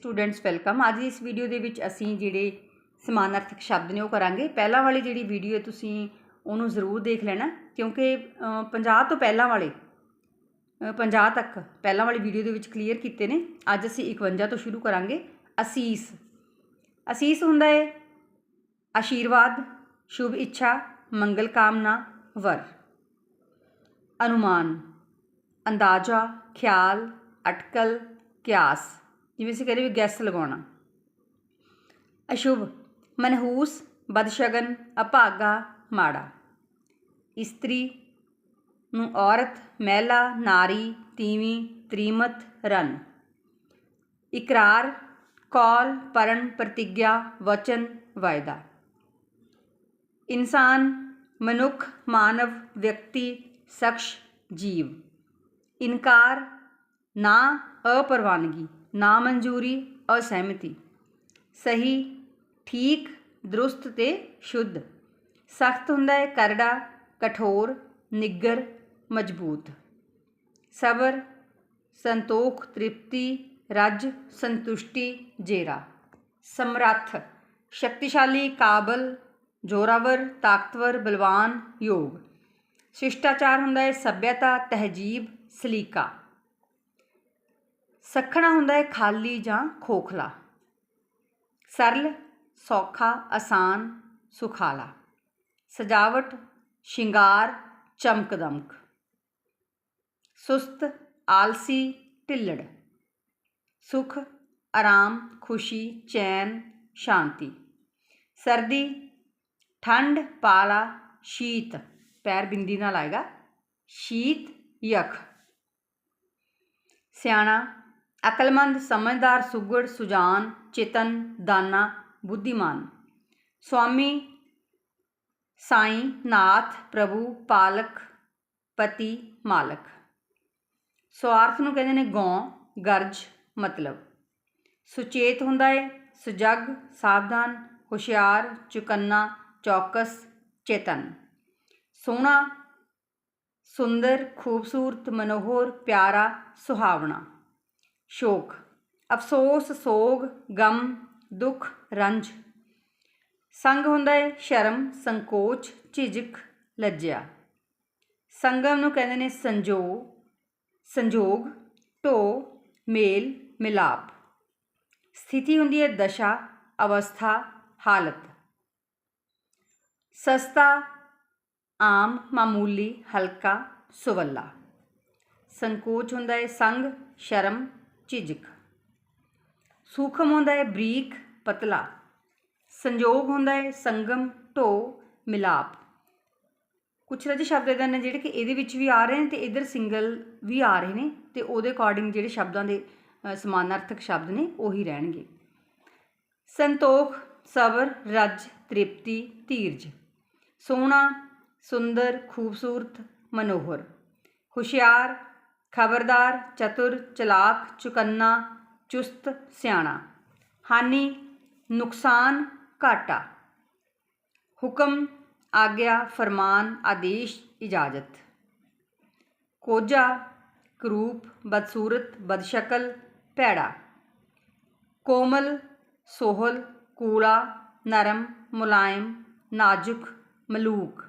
Students welcome ਅੱਜ ਦੀ ਇਸ video ਦੇ ਵਿੱਚ ਅਸੀਂ ਜਿਹੜੇ ਸਮਾਨਾਰਥਕ ਸ਼ਬਦ ਨੇ ਉਹ ਕਰਾਂਗੇ। ਪਹਿਲਾਂ ਵਾਲੀ ਜਿਹੜੀ ਵੀਡੀਓ ਹੈ ਤੁਸੀਂ ਉਹਨੂੰ ਜ਼ਰੂਰ ਦੇਖ ਲੈਣਾ ਕਿਉਂਕਿ ਅ, 50 ਤੋਂ ਪਹਿਲਾਂ ਵਾਲੇ ਅ, 50 ਤੱਕ ਪਹਿਲਾਂ ਵਾਲੀ ਵੀਡੀਓ ਦੇ ਵਿੱਚ ਕਲੀਅਰ ਕੀਤੇ ਨੇ। ਅੱਜ ਅਸੀਂ 51 ਤੋਂ ਸ਼ੁਰੂ ਕਰਾਂਗੇ। ਅਸੀਸ। ਅਸੀਸ ਹੁੰਦਾ ਹੈ ਆਸ਼ੀਰਵਾਦ ਸ਼ੁਭ ਇੱਛਾ ਮੰਗਲ ਕਾਮਨਾ ਵਰ। ਅਨੁਮਾਨ। ਅੰਦਾਜ਼ਾ ਖਿਆਲ ਅਟਕਲ ਕਿਆਸ। ਜਿਵੇਂ ਅਸੀਂ ਕਹਿੰਦੇ ਵੀ ਗੈਸ ਲਗਾਉਣਾ। ਅਸ਼ੁਭ, ਮਨਹੂਸ, ਬਦਸ਼ਗਨ, ਅਭਾਗਾ, ਮਾੜਾ। ਇਸਤਰੀ ਨੂੰ ਔਰਤ, ਮਹਿਲਾ, ਨਾਰੀ, ਤੀਵੀਂ, ਤ੍ਰੀਮਤ ਰਨ ਇਕਰਾਰ, ਕੌਲ, ਪਰਣ, ਪ੍ਰਤਿਗਿਆ, ਵਚਨ, ਵਾਇਦਾ। ਇਨਸਾਨ, ਮਨੁੱਖ, ਮਾਨਵ, ਵਿਅਕਤੀ, ਸ਼ਖਸ, ਜੀਵ। ਇਨਕਾਰ, ਨਾ, ਅਪਰਵਾਨਗੀ। ਨਾ ਮਨਜ਼ੂਰੀ ਅਸਹਿਮਤੀ। ਸਹੀ, ਠੀਕ, ਦਰੁਸਤ ਤੇ ਸ਼ੁੱਧ। ਸਖਤ ਹੁੰਦਾ ਹੈ ਕਰੜਾ, ਕਠੋਰ, ਨਿੱਗਰ, ਮਜ਼ਬੂਤ। ਸਬਰ, ਸੰਤੋਖ, ਤ੍ਰਿਪਤੀ, ਰੱਜ, ਸੰਤੁਸ਼ਟੀ, ਜੇਰਾ। ਸਮਰੱਥ, ਸ਼ਕਤੀਸ਼ਾਲੀ, ਕਾਬਲ, ਜੋਰਾਵਰ, ਤਾਕਤਵਰ, ਬਲਵਾਨ, ਯੋਗ। ਸ਼ਿਸ਼ਟਾਚਾਰ ਹੁੰਦਾ ਹੈ ਸੱਭਿਅਤਾ, ਤਹਿਜੀਬ, ਸਲੀਕਾ। ਸਖਣਾ ਹੁੰਦਾ ਹੈ ਖਾਲੀ ਜਾਂ ਖੋਖਲਾ ਸਰਲ ਸੌਖਾ ਆਸਾਨ ਸੁਖਾਲਾ ਸਜਾਵਟ ਸ਼ਿੰਗਾਰ ਚਮਕਦਮਕ ਸੁਸਤ ਆਲਸੀ ਢਿੱਲੜ ਸੁਖ ਆਰਾਮ ਖੁਸ਼ੀ ਚੈਨ ਸ਼ਾਂਤੀ ਸਰਦੀ ਠੰਡ ਪਾਲਾ ਸ਼ੀਤ ਪੈਰ ਬਿੰਦੀ ਨਾਲ ਆਏਗਾ ਸ਼ੀਤ ਯਖ ਸਿਆਣਾ ਅਕਲਮੰਦ, ਸਮਝਦਾਰ, ਸੁਗੜ, ਸੁਜਾਨ, ਚੇਤਨ, ਦਾਨਾ, ਬੁੱਧੀਮਾਨ। ਸੁਆਮੀ ਸਾਈਂ ਨਾਥ ਪ੍ਰਭੂ, ਪਾਲਕ, ਪਤੀ, ਮਾਲਕ। ਸਵਾਰਥ ਨੂੰ ਕਹਿੰਦੇ ਨੇ ਗੌਂ, ਗਰਜ, ਮਤਲਬ। ਸੁਚੇਤ ਹੁੰਦਾ ਹੈ ਸੁਜਗ, ਸਾਵਧਾਨ, ਹੁਸ਼ਿਆਰ, ਚੁਕੰਨਾ, ਚੌਕਸ, ਚੇਤਨ। ਸੋਹਣਾ, ਸੁੰਦਰ, ਖੂਬਸੂਰਤ, ਮਨੋਹਰ, ਪਿਆਰਾ, ਸੁਹਾਵਣਾ। ਸ਼ੋਕ, ਅਫਸੋਸ, ਸੋਗ, ਗਮ, ਦੁੱਖ, ਰੰਜ। ਸੰਗ ਹੁੰਦਾ ਹੈ ਸ਼ਰਮ, ਸੰਕੋਚ, ਝਿਜਕ, ਲੱਜਿਆ। ਸੰਗਮ ਨੂੰ ਕਹਿੰਦੇ ਨੇ ਸੰਜੋ, ਸੰਜੋਗ, ਢੋ, ਮੇਲ, ਮਿਲਾਪ। ਸਥਿਤੀ ਹੁੰਦੀ ਹੈ ਦਸ਼ਾ, ਅਵਸਥਾ, ਹਾਲਤ। ਸਸਤਾ, ਆਮ, ਮਾਮੂਲੀ, ਹਲਕਾ, ਸੁਵੱਲਾ। ਸੰਕੋਚ ਹੁੰਦਾ ਹੈ ਸੰਗ, ਸ਼ਰਮ ਝਿਜਕ। ਸੂਖਮ ਹੁੰਦਾ ਹੈ ਬਰੀਕ, ਪਤਲਾ। ਸੰਜੋਗ ਹੁੰਦਾ ਹੈ ਸੰਗਮ ਢੋ ਮਿਲਾਪ। ਕੁਛ ਰਜ ਸ਼ਬਦ ਇਦਾਂ ਨੇ ਜਿਹੜੇ ਕਿ ਇਹਦੇ ਵਿੱਚ ਵੀ ਆ ਰਹੇ ਨੇ ਤੇ ਇਧਰ ਸਿੰਗਲ ਵੀ ਆ ਰਹੇ ਨੇ ਤੇ ਉਹਦੇ ਅਕੋਰਡਿੰਗ ਜਿਹੜੇ ਸ਼ਬਦਾਂ ਦੇ ਸਮਾਨਾਰਥਕ ਸ਼ਬਦ ਨੇ ਉਹੀ ਰਹਿਣਗੇ। ਸੰਤੋਖ, ਸਬਰ, ਰੱਜ, ਤ੍ਰਿਪਤੀ, ਧੀਰਜ। ਸੋਹਣਾ, ਸੁੰਦਰ, ਖੂਬਸੂਰਤ, ਮਨੋਹਰ। ਹੁਸ਼ਿਆਰ ਖਬਰਦਾਰ, ਚਤੁਰ, ਚਲਾਕ, ਚੁਕੰਨਾ, ਚੁਸਤ, ਸਿਆਣਾ। ਹਾਨੀ, ਨੁਕਸਾਨ, ਘਾਟਾ। ਹੁਕਮ, ਆਗਿਆ, ਫਰਮਾਨ, ਆਦੇਸ਼, ਇਜਾਜ਼ਤ। ਕੋਝਾ, ਕਰੂਪ, ਬਦਸੂਰਤ, ਬਦਸ਼ਕਲ, ਭੈੜਾ। ਕੋਮਲ, ਸੋਹਲ, ਕੂਲਾ, ਨਰਮ, ਮੁਲਾਇਮ, ਨਾਜ਼ੁਕ, ਮਲੂਕ।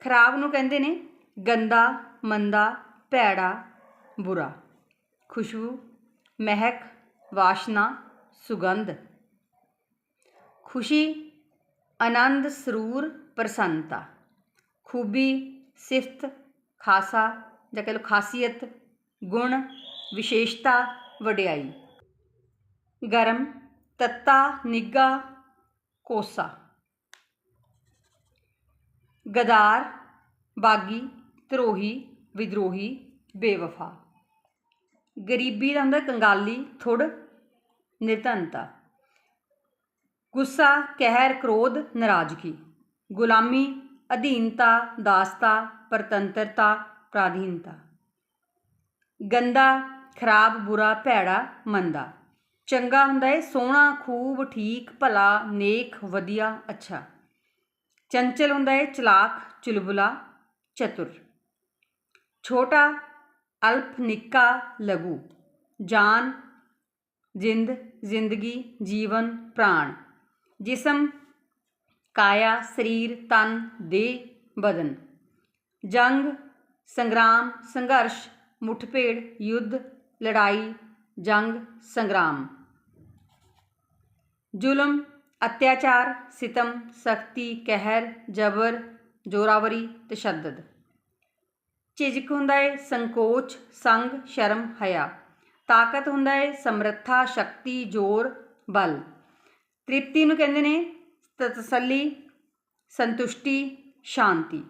ਖਰਾਬ ਨੂੰ ਕਹਿੰਦੇ ਨੇ ਗੰਦਾ, ਮੰਦਾ ਭੈੜਾ ਬੁਰਾ ਖੁਸ਼ਬੂ ਮਹਿਕ ਵਾਸ਼ਨਾ ਸੁਗੰਧ ਖੁਸ਼ੀ ਆਨੰਦ ਸਰੂਰ ਪ੍ਰਸੰਨਤਾ ਖੂਬੀ ਸਿਫਤ ਖਾਸਾ ਜਾਂ ਕਹ ਲਓ ਖਾਸੀਅਤ ਗੁਣ ਵਿਸ਼ੇਸ਼ਤਾ ਵਡਿਆਈ ਗਰਮ ਤੱਤਾ ਨਿੱਗਾ ਕੋਸਾ ਗਦਾਰ ਬਾਗੀ ਧਰੋਹੀ ਵਿਦਰੋਹੀ, ਬੇਵਫਾ। ਗਰੀਬੀ ਦਾ ਹੁੰਦਾ ਕੰਗਾਲੀ, ਥੁੜ, ਨਿਰਧਨਤਾ। ਗੁੱਸਾ, ਕਹਿਰ, ਕ੍ਰੋਧ, ਨਾਰਾਜ਼ਗੀ। ਗੁਲਾਮੀ, ਅਧੀਨਤਾ, ਦਾਸਤਾ, ਪਰਤੰਤਰਤਾ, ਪ੍ਰਾਧੀਨਤਾ। ਗੰਦਾ, ਖਰਾਬ, ਬੁਰਾ, ਭੈੜਾ, ਮੰਦਾ। ਚੰਗਾ ਹੁੰਦਾ ਹੈ ਸੋਹਣਾ, ਖੂਬ, ਠੀਕ, ਭਲਾ, ਨੇਕ, ਵਧੀਆ, ਅੱਛਾ। ਚੰਚਲ ਹੁੰਦਾ ਹੈ ਚਲਾਕ, ਚੁਲਬੁਲਾ, ਚਤੁਰ। ਛੋਟਾ, ਅਲਪ, ਨਿੱਕਾ, ਲਘੂ। ਜਾਨ, ਜਿੰਦ, ਜ਼ਿੰਦਗੀ, ਜੀਵਨ, ਪ੍ਰਾਣ। ਜਿਸਮ, ਕਾਇਆ, ਸਰੀਰ, ਤਨ, ਦੇਹ, ਬਦਨ। ਜੰਗ, ਸੰਗਰਾਮ, ਸੰਘਰਸ਼, ਮੁੱਠਭੇੜ, ਯੁੱਧ, ਲੜਾਈ, ਜੰਗ, ਸੰਗਰਾਮ। ਜ਼ੁਲਮ, ਅਤਿਆਚਾਰ, ਸਿਤਮ, ਸਖਤੀ, ਕਹਿਰ, ਜਬਰ, ਜੋਰਾਵਰੀ, ਤਸ਼ੱਦਦ। ਝਿਜਕ ਹੁੰਦਾ ਹੈ ਸੰਕੋਚ, ਸੰਗ, ਸ਼ਰਮ, ਹਯਾ। ਤਾਕਤ ਹੁੰਦਾ ਹੈ ਸਮਰੱਥਾ, ਸ਼ਕਤੀ, ਜ਼ੋਰ, ਬਲ। ਤ੍ਰਿਪਤੀ ਨੂੰ ਕਹਿੰਦੇ ਨੇ ਤਸੱਲੀ ਸੰਤੁਸ਼ਟੀ, ਸ਼ਾਂਤੀ।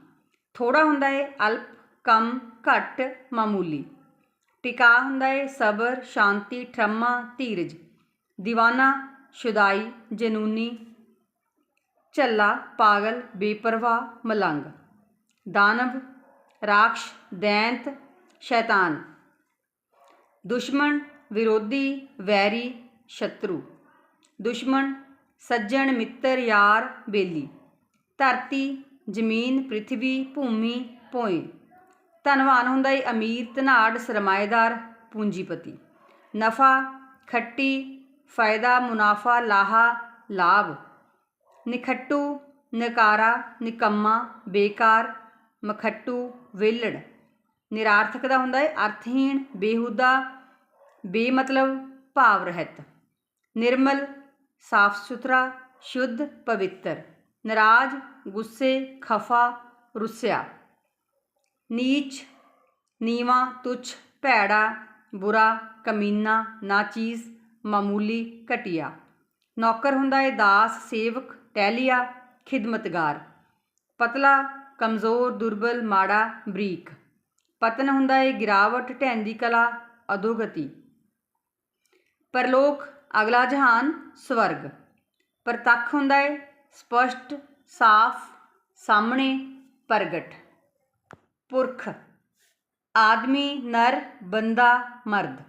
ਥੋੜਾ ਹੁੰਦਾ ਹੈ ਅਲਪ, ਕਮ, ਘੱਟ, ਮਾਮੂਲੀ। ਟਿਕਾ ਹੁੰਦਾ ਹੈ ਸਬਰ, ਸ਼ਾਂਤੀ, ਠਰਮਾ, ਧੀਰਜ। دیਵਾਨਾ ਸ਼ੁਦਾਈ, ਜਨੂਨੀ। ਝੱਲਾ, ਪਾਗਲ, ਬੇਪਰਵਾਹ, ਮਲੰਗ। ਦਾਨਵ ਰਾਖਸ਼, ਦੈਂਤ, ਸ਼ੈਤਾਨ। ਦੁਸ਼ਮਣ, ਵਿਰੋਧੀ, ਵੈਰੀ, ਸ਼ਤਰੂ। ਦੁਸ਼ਮਣ, ਸੱਜਣ, ਮਿੱਤਰ, ਯਾਰ, ਬੇਲੀ। ਧਰਤੀ, ਜ਼ਮੀਨ ਪ੍ਰithvi ਭੂਮੀ ਭੋਏ ਧਨਵਾਨ ਹੁੰਦਾ ਏ ਅਮੀਰ, ਧਨਾੜ, ਸਰਮਾਏਦਾਰ, ਪੂੰਜੀਪਤੀ। ਨਫਾ, ਖੱਟੀ, ਫਾਇਦਾ, ਮੁਨਾਫਾ, ਲਾਹਾ, ਲਾਭ। ਨਿਖੱਟੂ, ਨਕਾਰਾ, ਨਿਕੰਮਾ, ਬੇਕਾਰ, ਮਖੱਟੂ ਵਿਹਲੜ ਨਿਰਾਰਥਕ ਦਾ ਹੁੰਦਾ ਹੈ ਅਰਥਹੀਣ, ਬੇਹੁਦਾ, ਬੇਮਤਲਬ ਭਾਵ ਰਹਿਤ ਨਿਰਮਲ ਸਾਫ਼ ਸੁਥਰਾ ਸ਼ੁੱਧ, ਪਵਿੱਤਰ। ਨਰਾਜ਼, ਗੁੱਸੇ, ਖਫਾ, ਰੁੱਸਿਆ। ਨੀਚ, ਨੀਵਾ, ਤੁਛ, ਭੈੜਾ, ਬੁਰਾ, ਕਮੀਨਾ, ਨਾਚੀਜ਼, ਮਾਮੂਲੀ, ਘਟੀਆ। ਨੌਕਰ ਹੁੰਦਾ ਹੈ ਦਾਸ, ਸੇਵਕ ਟਹਿਲੀਆ ਖਿਦਮਤਗਾਰ। ਪਤਲਾ ਕਮਜ਼ੋਰ, ਦੁਰਬਲ, ਮਾੜਾ, ਬਰੀਕ। ਪਤਨ ਹੁੰਦਾ ਏ ਗਿਰਾਵਟ, ਢਹਿਣ ਦੀ ਕਲਾ, ਅਧੋਗਤੀ। ਪਰਲੋਕ, ਅਗਲਾ ਜਹਾਨ, ਸਵਰਗ। ਪ੍ਰਤੱਖ ਹੁੰਦਾ ਹੈ ਸਪਸ਼ਟ, ਸਾਫ਼, ਸਾਹਮਣੇ, ਪ੍ਰਗਟ। ਪੁਰਖ। ਆਦਮੀ, ਨਰ, ਬੰਦਾ, ਮਰਦ।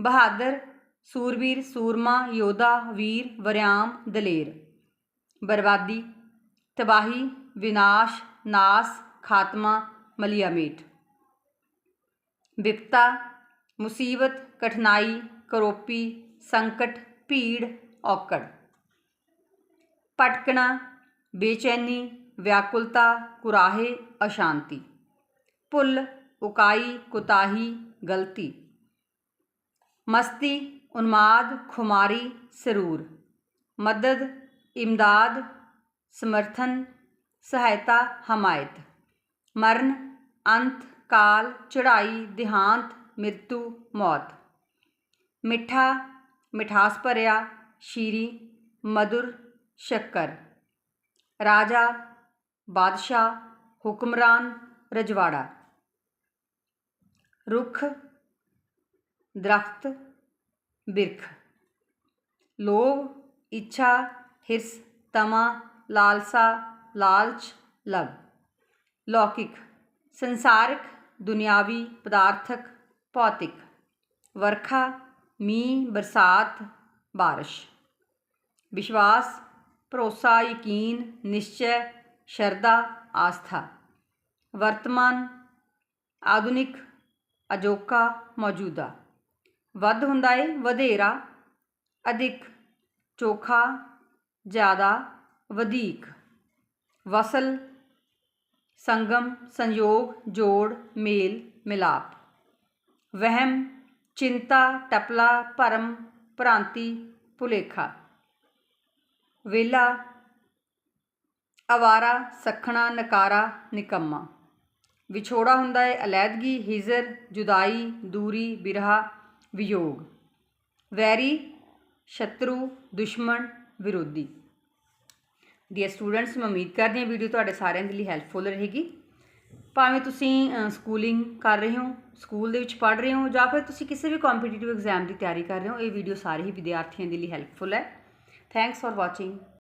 ਬਹਾਦਰ ਸੂਰਵੀਰ ਸੂਰਮਾ, ਯੋਧਾ, ਵੀਰ, ਵਰਿਆਮ, ਦਲੇਰ। ਬਰਬਾਦੀ, ਤਬਾਹੀ, ਵਿਨਾਸ਼ नास, खात्मा, मलियामेट। विपता मुसीबत, कठिनाई, करोपी, संकट, भीड़, औकड़। पटकना, बेचैनी, व्याकुलता, कुराहे, अशांति। पुल, उकाई, कुताही, गलती। मस्ती, उन्माद, खुमारी, सरूर। मदद, इमदाद, समर्थन सहायता हमायत। मरण, अंत, काल, चढ़ाई, देहांत, मृत्यु, मौत। मिठा, मिठास भरिया शीरी, मधुर, शक्कर। राजा, बादशाह, हुक्मरान, रजवाड़ा। रुख, दरख्त, बिरख। लोभ, इच्छा, हिरस, तमा, लालसा ਲਾਲਚ ਲਵ ਲੌਕਿਕ ਸੰਸਾਰਿਕ ਦੁਨਿਆਵੀ ਪਦਾਰਥਕ ਭੌਤਿਕ ਵਰਖਾ ਮੀਂਹ ਬਰਸਾਤ ਬਾਰਿਸ਼ ਵਿਸ਼ਵਾਸ ਭਰੋਸਾ ਯਕੀਨ ਨਿਸ਼ਚੈ ਸ਼ਰਧਾ ਆਸਥਾ ਵਰਤਮਾਨ ਆਧੁਨਿਕ ਅਜੋਕਾ ਮੌਜੂਦਾ ਵੱਧ ਹੁੰਦਾ ਹੈ ਵਧੇਰਾ ਅਧਿਕ ਚੋਖਾ ਜ਼ਿਆਦਾ ਵਧੀਕ ਵਸਲ, ਸੰਗਮ, ਸੰਯੋਗ, ਜੋੜ, ਮੇਲ, ਮਿਲਾਪ। ਵਹਿਮ, ਚਿੰਤਾ, ਟਪਲਾ, ਭਰਮ, ਭ੍ਰਾਂਤੀ, ਭੁਲੇਖਾ। ਵੇਲਾ, ਅਵਾਰਾ, ਸਖਣਾ, ਨਕਾਰਾ, ਨਿਕੰਮਾ। ਵਿਛੋੜਾ ਹੁੰਦਾ ਹੈ ਅਲੈਦਗੀ, ਹਿਜਰ, ਜੁਦਾਈ, ਦੂਰੀ, ਬਿਰਹਾ, ਵਿਯੋਗ। ਵੈਰੀ, ਸ਼ਤਰੂ, ਦੁਸ਼ਮਣ, ਵਿਰੋਧੀ। ਡੀਅਰ ਸਟੂਡੈਂਟਸ ਮੈਂ ਉਮੀਦ ਕਰਦੀ ਹਾਂ ਵੀਡੀਓ ਤੁਹਾਡੇ ਸਾਰਿਆਂ ਦੇ ਲਈ ਹੈਲਪਫੁਲ ਰਹੇਗੀ। ਭਾਵੇਂ ਤੁਸੀਂ ਸਕੂਲਿੰਗ ਕਰ ਰਹੇ ਹੋ ਸਕੂਲ ਦੇ ਵਿੱਚ ਪੜ੍ਹ ਰਹੇ ਹੋ, ਜਾਂ ਫਿਰ ਤੁਸੀਂ ਕਿਸੇ ਵੀ ਕੰਪੀਟੀਟਿਵ ਐਗਜ਼ਾਮ ਦੀ ਤਿਆਰੀ ਕਰ ਰਹੇ ਹੋ, ਇਹ ਵੀਡੀਓ ਸਾਰੇ ਹੀ ਵਿਦਿਆਰਥੀਆਂ ਦੇ ਲਈ ਹੈਲਪਫੁਲ ਹੈ। Thanks for watching